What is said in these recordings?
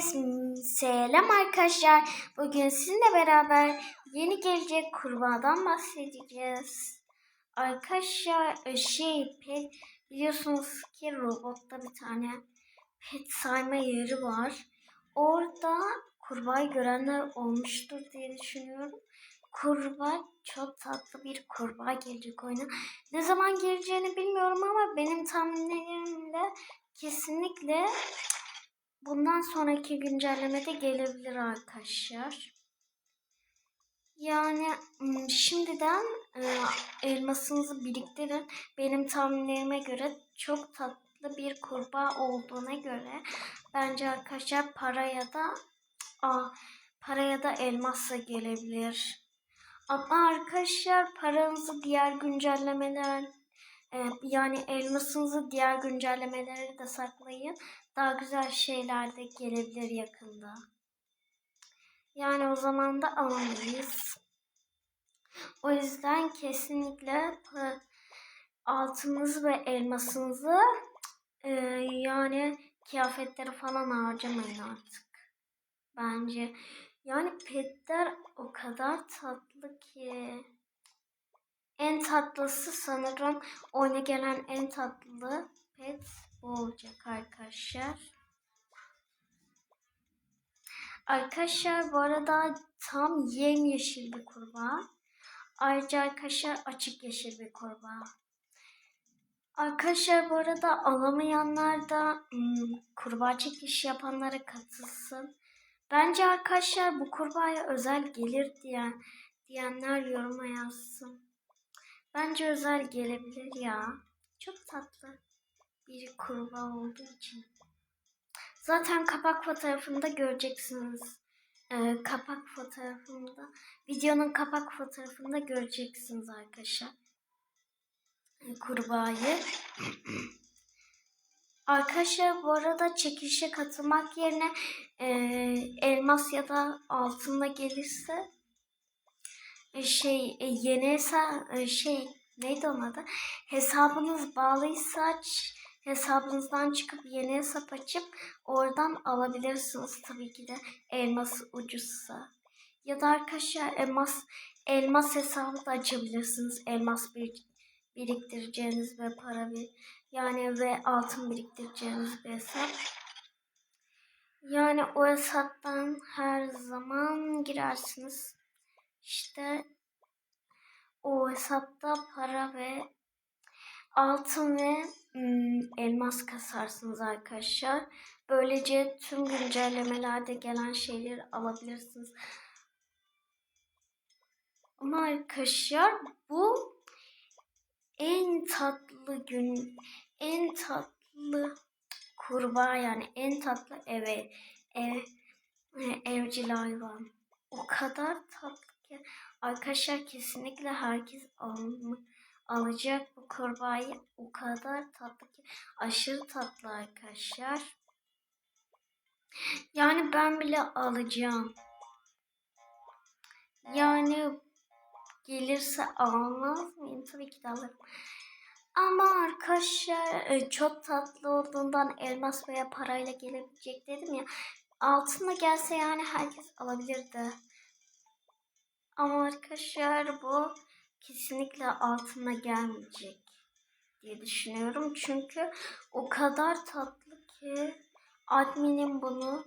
Selam arkadaşlar. Bugün sizinle beraber yeni gelecek kurbağadan bahsedeceğiz. Arkadaşlar e, şey pet biliyorsunuz ki robotta bir tane pet sayma yeri var. Orada kurbağayı görenler olmuştur diye düşünüyorum. Kurbağa çok tatlı bir kurbağa gelecek oyuna. Ne zaman geleceğini bilmiyorum ama benim tahminlerimle kesinlikle bundan sonraki güncellemede gelebilir arkadaşlar. Yani şimdiden e, elmasınızı biriktirin. Benim tahminlerime göre çok tatlı bir kurbağa olduğuna göre bence arkadaşlar para ya da aa, para ya da elmasla gelebilir. Ama arkadaşlar paranızı diğer güncellemeler yani elmasınızı diğer güncellemelere de saklayın. Daha güzel şeyler de gelebilir yakında. Yani o zaman da alamayız. O yüzden kesinlikle altınızı ve elmasınızı e, yani kıyafetleri falan harcamayın artık. Bence. Yani petler o kadar tatlı ki. En tatlısı sanırım oyuna gelen en tatlı pet bu olacak arkadaşlar. Arkadaşlar bu arada tam yemyeşil bir kurbağa. Ayrıca arkadaşlar açık yeşil bir kurbağa. Arkadaşlar bu arada alamayanlar da hmm, kurbağa çekişi yapanlara katılsın. Bence arkadaşlar bu kurbağaya özel gelir diyen diyenler yoruma yazsın. Bence özel gelebilir ya. Çok tatlı bir kurbağa olduğu için. Zaten kapak fotoğrafında göreceksiniz. Ee, kapak fotoğrafında, videonun kapak fotoğrafında göreceksiniz arkadaşlar. Ee, kurbağayı. Arkadaşlar bu arada çekilişe katılmak yerine e, elmas ya da altınla gelirse e, şey e, yeni hesa e, şey neydi onun adı? Hesabınız bağlıysa hesabınızdan çıkıp yeni hesap açıp oradan alabilirsiniz tabii ki de elmas ucuzsa. Ya da arkadaşlar elmas elmas hesabı da açabilirsiniz. Elmas bir, biriktireceğiniz ve para bir yani ve altın biriktireceğiniz bir hesap. Yani o hesaptan her zaman girersiniz. İşte o hesapta para ve altın ve ım, elmas kasarsınız arkadaşlar. Böylece tüm güncellemelerde gelen şeyleri alabilirsiniz. Ama arkadaşlar bu en tatlı gün, en tatlı kurbağa yani en tatlı eve ev, evcil hayvan. O kadar tatlı arkadaşlar kesinlikle herkes alma, alacak bu kurbağayı. O kadar tatlı ki aşırı tatlı arkadaşlar. Yani ben bile alacağım. Yani gelirse almaz mıyım? Tabii ki de alırım. Ama arkadaşlar e, çok tatlı olduğundan elmas veya parayla gelebilecek dedim ya. Altınla gelse yani herkes alabilirdi. Ama arkadaşlar bu kesinlikle altına gelmeyecek diye düşünüyorum. Çünkü o kadar tatlı ki adminim bunu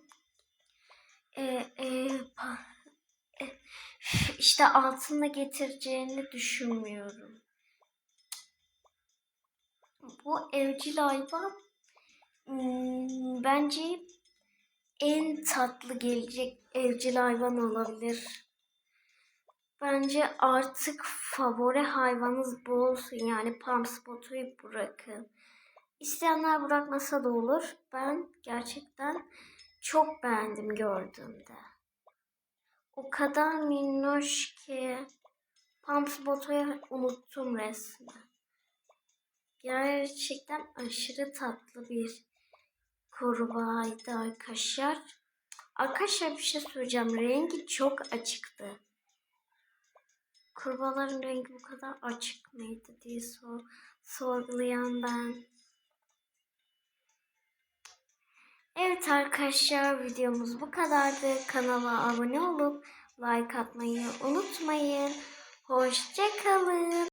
e, e, pa- e, işte altına getireceğini düşünmüyorum. Bu evcil hayvan hmm, bence en tatlı gelecek evcil hayvan olabilir. Bence artık favori hayvanınız bu olsun. Yani Palm Spot'u bırakın. İsteyenler bırakmasa da olur. Ben gerçekten çok beğendim gördüğümde. O kadar minnoş ki Palm Spot'u unuttum resmen. Gerçekten aşırı tatlı bir kurbağaydı arkadaşlar. Arkadaşlar bir şey söyleyeceğim. Rengi çok açıktı. Kurbağaların rengi bu kadar açık mıydı diye sor, sorgulayan ben. Evet arkadaşlar videomuz bu kadardı. Kanala abone olup like atmayı unutmayın. Hoşçakalın.